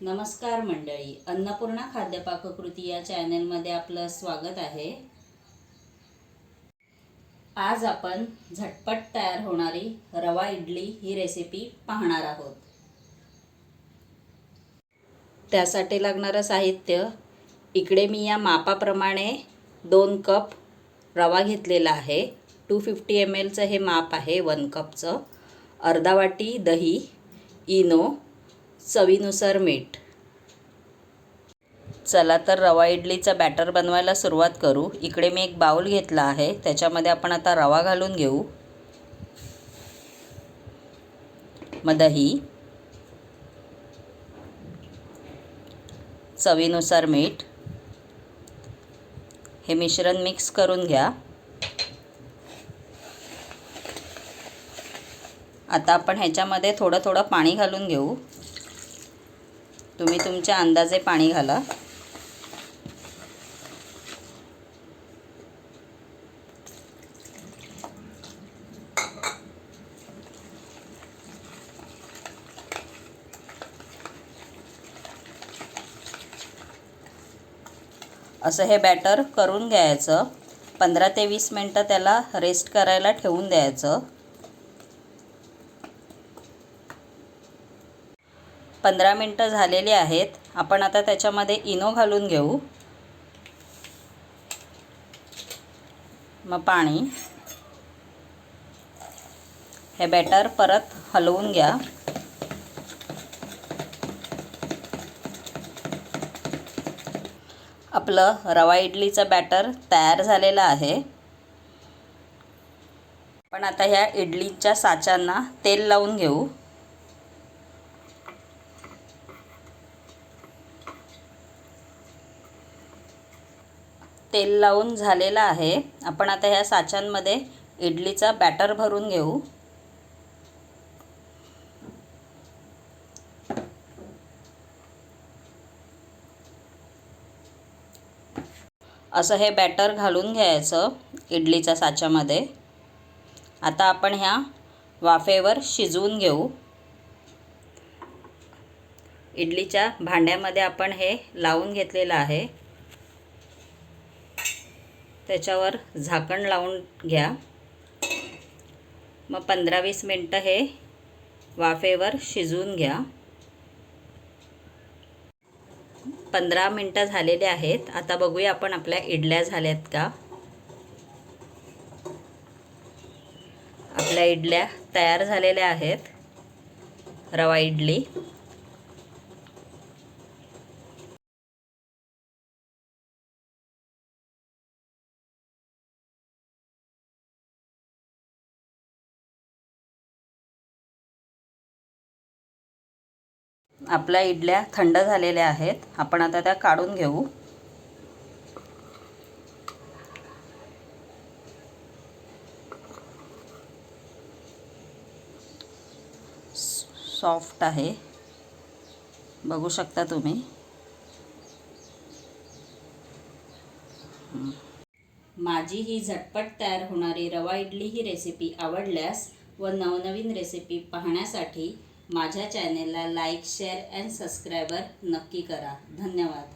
नमस्कार मंडळी अन्नपूर्णा खाद्य पाककृती या चॅनलमध्ये आपलं स्वागत आहे. आज आपण झटपट तयार होणारी रवा इडली ही रेसिपी पाहणार आहोत. त्यासाठी लागणारं साहित्य इकडे मी या मापाप्रमाणे दोन कप रवा घेतलेला आहे. टू फिफ्टी एम एलचं हे माप आहे वन कपचं अर्धा वाटी दही इनो चवीनुसार मीठ. चला तर रवा इडलीचा बॅटर बनवायला सुरुवात करू. इकडे मी एक बाउल घेतला आहे. त्याच्यामध्ये आपण आता रवा घालून घेऊ. मग दही. चवीनुसार मीठ. हे मिश्रण मिक्स करून घ्या. आता आपण ह्याच्यामध्ये थोडं थोडं पाणी घालून घेऊ. तुम्ही तुमच्या अंदाजे पाणी घाला. असं हे बॅटर करून घ्यायचं. पंधरा ते वीस मिनटं त्याला रेस्ट करायला ठेवून द्यायचं. पंधरा मिनटं झालेली आहेत. आपण आता त्याच्यामध्ये इनो घालून घेऊ. मग पाणी. हे बॅटर परत हलवून घ्या. आपलं रवा इडलीचं बॅटर तयार झालेलं आहे. पण आता ह्या इडलीच्या साच्यांना तेल लावून घेऊ. तेल लावून झालेलं आहे. आपण आता ह्या साच्यांमध्ये इडलीचा बॅटर भरून घेऊ. असं हे बॅटर घालून घ्यायचं इडलीच्या साच्यामध्ये. आता आपण ह्या वाफेवर शिजवून घेऊ. इडलीच्या भांड्यामध्ये आपण हे लावून घेतलेलं आहे. त्याच्यावर झाकण लावून घ्या. मग पंधरा वीस मिनटं हे वाफेवर शिजवून घ्या. पंधरा मिनटं झालेले आहेत. आता बघूया आपण आपल्या इडल्या झाल्यात का? आपल्या इडल्या तयार झालेल्या आहेत. रवा इडली. आपल्या इडल्या थंड झालेल्या आहेत. आपण आता त्या काढून घेऊ. सॉफ्ट आहे. बघू शकता तुम्ही. माझी ही झटपट तयार होणारी रवा इडली ही रेसिपी आवडल्यास व नवनवीन रेसिपी पाहण्यासाठी माझ्या चॅनेलला लाईक शेअर अँड सबस्क्रायबर नक्की करा. धन्यवाद.